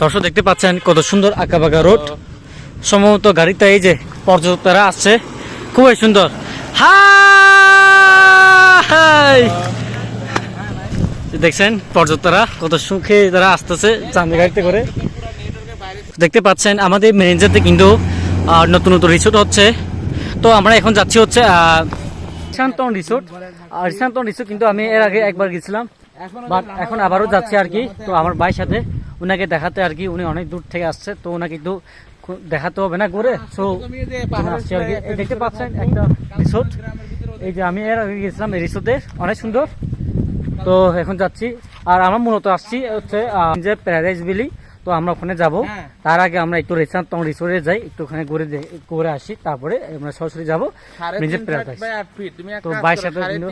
দর্শক দেখতে পাচ্ছেন কত সুন্দর আঁকাবাঁকা রোড। সম্ভবত গাড়িতে এই যে পর্যটকরা আসছে। খুবই সুন্দর। হাই! দেখছেন পর্যটকরা কত সুখে তারা আসতেছে চাঁদে গাড়িতে করে। দেখতে পাচ্ছেন আমাদের ম্যানেজারতে কিন্তু নতুন নতুন রিসোর্ট হচ্ছে। তো আমরা এখন যাচ্ছি হচ্ছে রিসান্তন রিসোর্ট আর রিসান্তন রিসোর্ট কিন্তু আমি এর আগে একবার গেছিলাম, বাট এখন আবারও যাচ্ছি আর কি। তো আমার ভাইয়ের সাথে। ওনাকে দেখাতে আর কি উনি অনেক দূর থেকে আসছে তো ওনাকে কিন্তু দেখাতে হবে না ঘুরে। সো আসছি আর কি। দেখতে পাচ্ছেন একটা রিসোর্ট। এই যে আমি এর আগে গেছিলাম এই রিসোর্টে অনেক সুন্দর। তো এখন যাচ্ছি। আর আমরা মূলত আসছি হচ্ছে যে প্যারাডাইজ বিলি তো আমরা ওখানে যাব। হ্যাঁ। তার আগে আমরা একটু রেস্টুরেন্ট তখন রিসোর্টে যাই একটু ওখানে ঘুরে ঘুরে আসি তারপরে আমরা সরাসরি যাব নিজের এক তো বাইশ করো,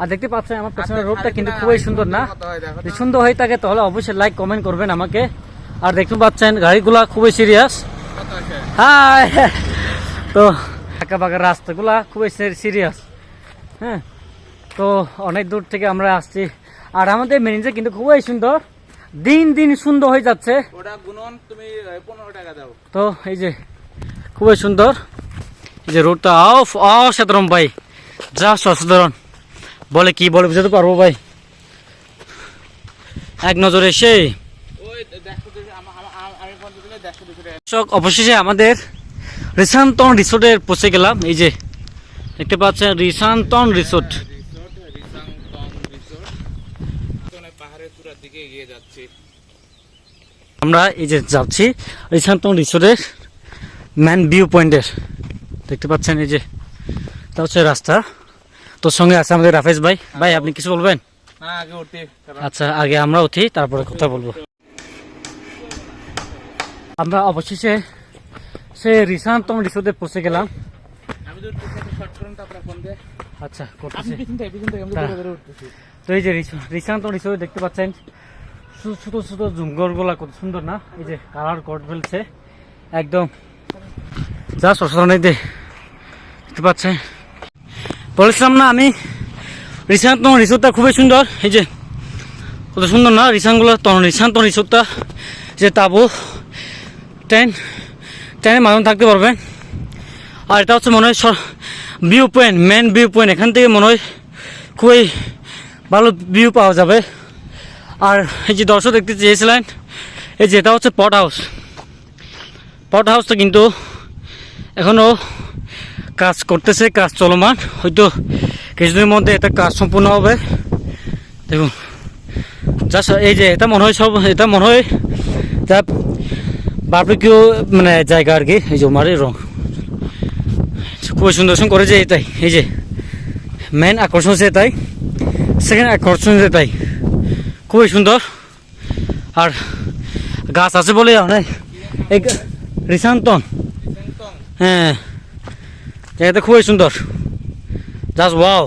আর দেখতে পাচ্ছেন আমার পেছনের আচ্ছা, রোডটা কিন্তু খুবই সুন্দর না? হয় সুন্দর হয়ে থাকে তাহলে অবশ্যই লাইক কমেন্ট করবেন আমাকে। আর দেখতে পাচ্ছেন গাড়িগুলা খুবই সিরিয়াস? হাই তো আঁকা বাঁকা রাস্তাগুলা খুবই সিরিয়াস হ্যাঁ? তো অনেক দূর থেকে আমরা আসছি। আর আমাদের ম্যানেজার কিন্তু খুবই সুন্দর। দিন দিন সুন্দর হয়ে যাচ্ছে। তো এই যে খুবই সুন্দর। এই যে রোডটা অফ অসাধারণ ভাই। যা অসাধারণ। বলে কি বলে বুঝতে পারব ভাই? এক নজরে এসে। অবশেষে আমাদের রিসান্তন রিসোর্টের পৌঁছে গেলাম। এই যে, দেখতে পাচ্ছেন, রিসান্তন রিসোর্ট। আমরা এই যে যাচ্ছি, রিসান্তন রিসোর্টের ম্যান ভিউ পয়েন্টের দেখতে পাচ্ছেন এই যে তা হচ্ছে রাস্তা। তোর সঙ্গে আছে আমাদের রাফেজ ভাই। ভাই আপনি কিছু বলবেন? আচ্ছা আগে আমরা উঠি তারপরে কথা বলব। আমরা অবশেষে সে রিসান্তন রিসোর্টে পৌঁছে গেলাম। আচ্ছা করতেছি। তো এই যে রিসান্ত রিসোর্ট দেখতে পাচ্ছেন ছোট ছোট জঙ্গলগুলা কত সুন্দর না? এই যে কালার কোট ফেলছে একদম। যা এই দেখতে পাচ্ছেন। বলেছিলাম না, আমি রিসান্ত রিসোর্টটা খুবই সুন্দর। এই যে, কত সুন্দর না? রিসানগুলো তখন রিসান্ত রিসোর্টটা যে তাবু, ট্রেন, ট্রেনে মাঝখানে থাকতে পারবেন আর এটা হচ্ছে মনে হয় view point main view point এখান থেকে মনে হয় খুবই ভালো ভিউ পাওয়া যাবে। আর এই যে দর্শক দেখতে চেয়েছিলেন, এই যে এটা হচ্ছে পট হাউস পট হাউসটা কিন্তু এখনও কাজ করতেছে কাজ চলমান। হয়তো কিছুদিনের মধ্যে এটা কাজ সম্পূর্ণ হবে। দেখুন জাস্ট এই যে এটা মনে হয় সব এটা মনে হয় যা বার্বিকিউ মানে জায়গা আর কি। এই যে মারের রং। খুবই সুন্দর সুন্দর করেছে এটাই। এই যে মেন আকর্ষণ হচ্ছে এটাই। সেকেন্ড আকর্ষণ হচ্ছে এটাই। খুবই সুন্দর। আর গাছ আছে বলে অনেক এই রিসান্তন। হ্যাঁ। জায়গাটা খুবই সুন্দর। Just wow